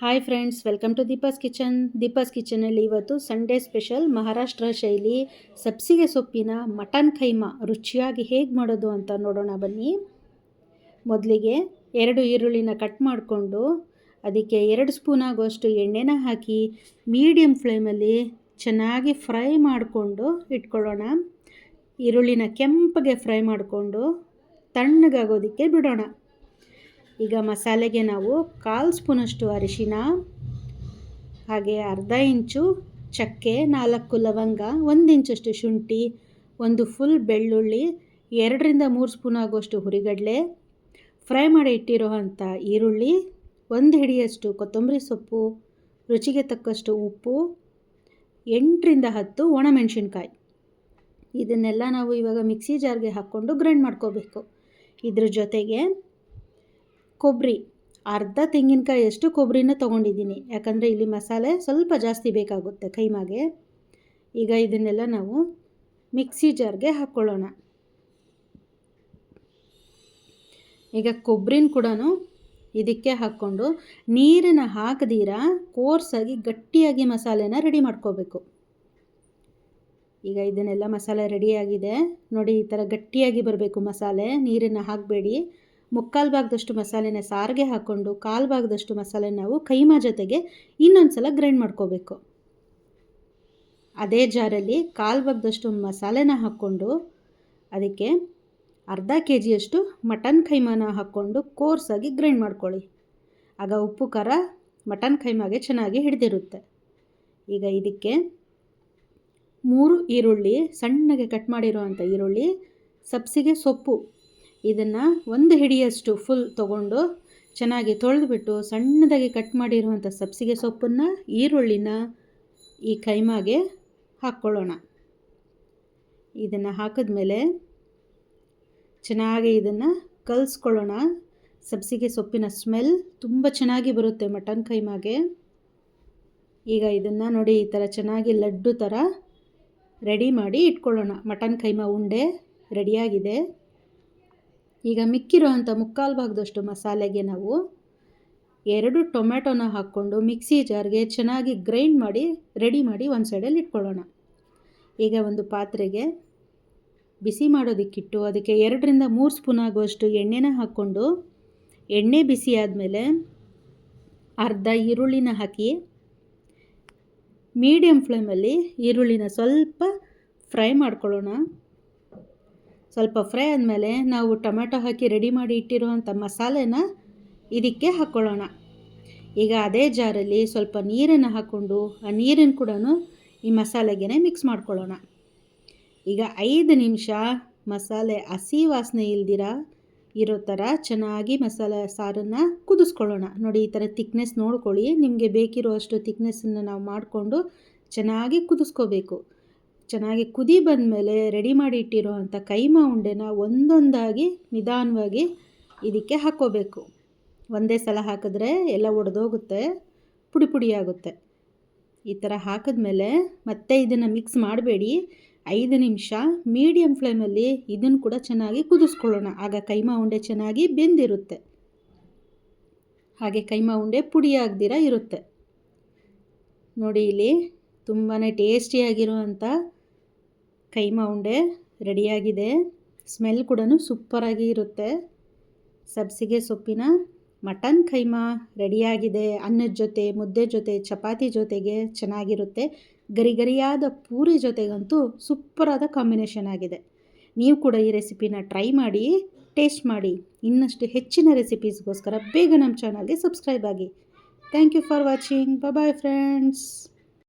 Hi friends welcome to Deepa's kitchen Deepa's ಕಿಚನಲ್ಲಿ ಇವತ್ತು Sunday special Maharashtra ಶೈಲಿ, ಸಬ್ಸಿಗೆ ಸೊಪ್ಪಿನ ಮಟನ್ ಕೈಮಾ ರುಚಿಯಾಗಿ ಹೇಗೆ ಮಾಡೋದು ಅಂತ ನೋಡೋಣ ಬನ್ನಿ. ಮೊದಲಿಗೆ ಎರಡು ಈರುಳ್ಳಿನ ಕಟ್ ಮಾಡಿಕೊಂಡು ಅದಕ್ಕೆ ಎರಡು ಸ್ಪೂನ್ ಆಗುವಷ್ಟು ಎಣ್ಣೆನ ಹಾಕಿ ಮೀಡಿಯಮ್ ಫ್ಲೇಮಲ್ಲಿ ಚೆನ್ನಾಗಿ ಫ್ರೈ ಮಾಡಿಕೊಂಡು ಇಟ್ಕೊಳ್ಳೋಣ. ಈರುಳ್ಳಿನ ಕೆಂಪಗೆ ಫ್ರೈ ಮಾಡಿಕೊಂಡು ತಣ್ಣಗಾಗೋದಕ್ಕೆ ಬಿಡೋಣ. ಈಗ ಮಸಾಲೆಗೆ ನಾವು ಕಾಲು ಸ್ಪೂನಷ್ಟು ಅರಿಶಿನ, ಹಾಗೆ ಅರ್ಧ ಇಂಚು ಚಕ್ಕೆ, ನಾಲ್ಕು ಲವಂಗ, ಒಂದು ಇಂಚಷ್ಟು ಶುಂಠಿ, ಒಂದು ಫುಲ್ ಬೆಳ್ಳುಳ್ಳಿ, ಎರಡರಿಂದ ಮೂರು ಸ್ಪೂನ್ ಆಗುವಷ್ಟು ಹುರಿಗಡಲೆ, ಫ್ರೈ ಮಾಡಿ ಇಟ್ಟಿರೋ ಅಂಥ ಈರುಳ್ಳಿ, ಒಂದು ಹಿಡಿಯಷ್ಟು ಕೊತ್ತಂಬರಿ ಸೊಪ್ಪು, ರುಚಿಗೆ ತಕ್ಕಷ್ಟು ಉಪ್ಪು, ಎಂಟರಿಂದ ಹತ್ತು ಒಣಮೆಣಸಿನ್ಕಾಯಿ. ಇದನ್ನೆಲ್ಲ ನಾವು ಇವಾಗ ಮಿಕ್ಸಿ ಜಾರ್ಗೆ ಹಾಕ್ಕೊಂಡು ಗ್ರೈಂಡ್ ಮಾಡ್ಕೋಬೇಕು. ಇದ್ರ ಜೊತೆಗೆ ಕೊಬ್ಬರಿ ಅರ್ಧ ತೆಂಗಿನಕಾಯಿಯಷ್ಟು ಕೊಬ್ಬರಿನ ತೊಗೊಂಡಿದ್ದೀನಿ. ಯಾಕಂದರೆ ಇಲ್ಲಿ ಮಸಾಲೆ ಸ್ವಲ್ಪ ಜಾಸ್ತಿ ಬೇಕಾಗುತ್ತೆ ಕೈಮಾಗೆ. ಈಗ ಇದನ್ನೆಲ್ಲ ನಾವು ಮಿಕ್ಸಿ ಜಾರ್ಗೆ ಹಾಕ್ಕೊಳ್ಳೋಣ. ಈಗ ಕೊಬ್ಬರಿನ ಕೂಡ ಇದಕ್ಕೆ ಹಾಕ್ಕೊಂಡು ನೀರನ್ನು ಹಾಕದೀರ, ಕೋರ್ಸಾಗಿ ಗಟ್ಟಿಯಾಗಿ ಮಸಾಲೆನ ರೆಡಿ ಮಾಡ್ಕೋಬೇಕು. ಈಗ ಇದನ್ನೆಲ್ಲ ಮಸಾಲೆ ರೆಡಿಯಾಗಿದೆ. ನೋಡಿ, ಈ ಥರ ಗಟ್ಟಿಯಾಗಿ ಬರಬೇಕು ಮಸಾಲೆ. ನೀರನ್ನು ಹಾಕಬೇಡಿ. ಮುಕ್ಕಾಲು ಭಾಗದಷ್ಟು ಮಸಾಲೆನ ಸಾರಿಗೆ ಹಾಕ್ಕೊಂಡು ಕಾಲು ಭಾಗದಷ್ಟು ಮಸಾಲೆ ನಾವು ಕೈಮಾ ಜೊತೆಗೆ ಇನ್ನೊಂದು ಸಲ ಗ್ರೈಂಡ್ ಮಾಡ್ಕೋಬೇಕು. ಅದೇ ಜಾರಲ್ಲಿ ಕಾಲು ಭಾಗದಷ್ಟು ಮಸಾಲೆನ ಹಾಕ್ಕೊಂಡು ಅದಕ್ಕೆ ಅರ್ಧ ಕೆ ಜಿಯಷ್ಟು ಮಟನ್ ಕೈಮಾನ ಹಾಕ್ಕೊಂಡು ಕೋರ್ಸಾಗಿ ಗ್ರೈಂಡ್ ಮಾಡ್ಕೊಳ್ಳಿ. ಆಗ ಉಪ್ಪು, ಖಾರ ಮಟನ್ ಕೈಮಾಗೆ ಚೆನ್ನಾಗಿ ಹಿಡಿದಿರುತ್ತೆ. ಈಗ ಇದಕ್ಕೆ ಮೂರು ಈರುಳ್ಳಿ ಸಣ್ಣಗೆ ಕಟ್ ಮಾಡಿರುವಂಥ ಈರುಳ್ಳಿ, ಸಬ್ಸಿಗೆ ಸೊಪ್ಪು ಇದನ್ನು ಒಂದು ಹಿಡಿಯಷ್ಟು ಫುಲ್ ತಗೊಂಡು ಚೆನ್ನಾಗಿ ತೊಳೆದುಬಿಟ್ಟು ಸಣ್ಣದಾಗಿ ಕಟ್ ಮಾಡಿರುವಂಥ ಸಬ್ಸಿಗೆ ಸೊಪ್ಪನ್ನು, ಈರುಳ್ಳಿನ ಈ ಕೈಮಾಗೆ ಹಾಕ್ಕೊಳ್ಳೋಣ. ಇದನ್ನು ಹಾಕಿದ್ಮೇಲೆ ಚೆನ್ನಾಗಿ ಇದನ್ನು ಕಲಿಸ್ಕೊಳ್ಳೋಣ. ಸಬ್ಸಿಗೆ ಸೊಪ್ಪಿನ ಸ್ಮೆಲ್ ತುಂಬ ಚೆನ್ನಾಗಿ ಬರುತ್ತೆ ಮಟನ್ ಕೈಮಾಗೆ. ಈಗ ಇದನ್ನು ನೋಡಿ ಈ ಥರ ಚೆನ್ನಾಗಿ ಲಡ್ಡು ಥರ ರೆಡಿ ಮಾಡಿ ಇಟ್ಕೊಳ್ಳೋಣ. ಮಟನ್ ಕೈಮಾ ಉಂಡೆ ರೆಡಿಯಾಗಿದೆ ಈಗ ಮಿಕ್ಕಿರೋವಂಥ ಮುಕ್ಕಾಲು ಭಾಗದಷ್ಟು ಮಸಾಲೆಗೆ ನಾವು ಎರಡು ಟೊಮೆಟೊನ ಹಾಕ್ಕೊಂಡು ಮಿಕ್ಸಿ ಜಾರ್ಗೆ ಚೆನ್ನಾಗಿ ಗ್ರೈಂಡ್ ಮಾಡಿ, ರೆಡಿ ಮಾಡಿ ಒಂದು ಸೈಡಲ್ಲಿ ಇಟ್ಕೊಳ್ಳೋಣ. ಈಗ ಒಂದು ಪಾತ್ರೆಗೆ ಬಿಸಿ ಮಾಡೋದಕ್ಕಿಟ್ಟು ಅದಕ್ಕೆ ಎರಡರಿಂದ ಮೂರು ಸ್ಪೂನ್ ಆಗುವಷ್ಟು ಎಣ್ಣೆನ ಹಾಕ್ಕೊಂಡು, ಎಣ್ಣೆ ಬಿಸಿ ಆದಮೇಲೆ ಅರ್ಧ ಈರುಳ್ಳಿನ ಹಾಕಿ ಮೀಡಿಯಮ್ ಫ್ಲೇಮಲ್ಲಿ ಈರುಳ್ಳಿನ ಸ್ವಲ್ಪ ಫ್ರೈ ಮಾಡ್ಕೊಳ್ಳೋಣ. ಸ್ವಲ್ಪ ಫ್ರೈ ಆದಮೇಲೆ ನಾವು ಟೊಮೆಟೊ ಹಾಕಿ ರೆಡಿ ಮಾಡಿ ಇಟ್ಟಿರುವಂಥ ಮಸಾಲೆನ ಇದಕ್ಕೆ ಹಾಕ್ಕೊಳ್ಳೋಣ. ಈಗ ಅದೇ ಜಾರಲ್ಲಿ ಸ್ವಲ್ಪ ನೀರನ್ನು ಹಾಕ್ಕೊಂಡು ಆ ನೀರನ್ನು ಕೂಡ ಈ ಮಸಾಲೆಗೆ ಮಿಕ್ಸ್ ಮಾಡ್ಕೊಳ್ಳೋಣ. ಈಗ ಐದು ನಿಮಿಷ ಮಸಾಲೆ ಹಸಿ ವಾಸನೆ ಇಲ್ದಿರ ಇರೋ ಥರ ಚೆನ್ನಾಗಿ ಮಸಾಲೆ ಸಾರನ್ನು ಕುದಿಸ್ಕೊಳ್ಳೋಣ. ನೋಡಿ ಈ ಥರ ತಿಕ್ನೆಸ್ ನೋಡ್ಕೊಳ್ಳಿ. ನಿಮಗೆ ಬೇಕಿರೋ ಅಷ್ಟು ತಿಕ್ನೆಸ್ಸನ್ನು ನಾವು ಮಾಡಿಕೊಂಡು ಚೆನ್ನಾಗಿ ಕುದಿಸ್ಕೋಬೇಕು. ಚೆನ್ನಾಗಿ ಕುದಿ ಬಂದಮೇಲೆ ರೆಡಿ ಮಾಡಿ ಇಟ್ಟಿರೋ ಅಂಥ ಕೈಮಾ ಉಂಡೆನ ಒಂದೊಂದಾಗಿ ನಿಧಾನವಾಗಿ ಇದಕ್ಕೆ ಹಾಕ್ಕೋಬೇಕು. ಒಂದೇ ಸಲ ಹಾಕಿದ್ರೆ ಎಲ್ಲ ಒಡೆದೋಗುತ್ತೆ, ಪುಡಿ ಪುಡಿಯಾಗುತ್ತೆ ಈ ಥರ ಹಾಕಿದ್ಮೇಲೆ ಮತ್ತೆ ಇದನ್ನು ಮಿಕ್ಸ್ ಮಾಡಬೇಡಿ. ಐದು ನಿಮಿಷ ಮೀಡಿಯಮ್ ಫ್ಲೇಮಲ್ಲಿ ಇದನ್ನು ಕೂಡ ಚೆನ್ನಾಗಿ ಕುದಿಸ್ಕೊಳ್ಳೋಣ. ಆಗ ಕೈಮಾ ಉಂಡೆ ಚೆನ್ನಾಗಿ ಬೆಂದಿರುತ್ತೆ. ಹಾಗೆ ಕೈಮಾ ಉಂಡೆ ಪುಡಿ ಆಗದಿರ ಇರುತ್ತೆ. ನೋಡಿ ಇಲ್ಲಿ ತುಂಬಾ ಟೇಸ್ಟಿಯಾಗಿರುವಂಥ ಕೈಮಾ ಉಂಡೆ ರೆಡಿಯಾಗಿದೆ. ಸ್ಮೆಲ್ ಕೂಡ ಸೂಪರಾಗಿ ಇರುತ್ತೆ. ಸಬ್ಸಿಗೆ ಸೊಪ್ಪಿನ ಮಟನ್ ಕೈಮಾ ರೆಡಿಯಾಗಿದೆ. ಅನ್ನದ ಜೊತೆ, ಮುದ್ದೆ ಜೊತೆ, ಚಪಾತಿ ಜೊತೆಗೆ ಚೆನ್ನಾಗಿರುತ್ತೆ. ಗರಿ ಗರಿಯಾದ ಪೂರಿ ಜೊತೆಗಂತೂ ಸೂಪರಾದ ಕಾಂಬಿನೇಷನ್ ಆಗಿದೆ. ನೀವು ಕೂಡ ಈ ರೆಸಿಪಿನ ಟ್ರೈ ಮಾಡಿ, ಟೇಸ್ಟ್ ಮಾಡಿ. ಇನ್ನಷ್ಟು ಹೆಚ್ಚಿನ ರೆಸಿಪೀಸ್ಗೋಸ್ಕರ ಬೇಗ ನಮ್ಮ ಚಾನಲ್ಗೆ ಸಬ್ಸ್ಕ್ರೈಬ್ ಆಗಿ. Thank you for watching. Bye friends.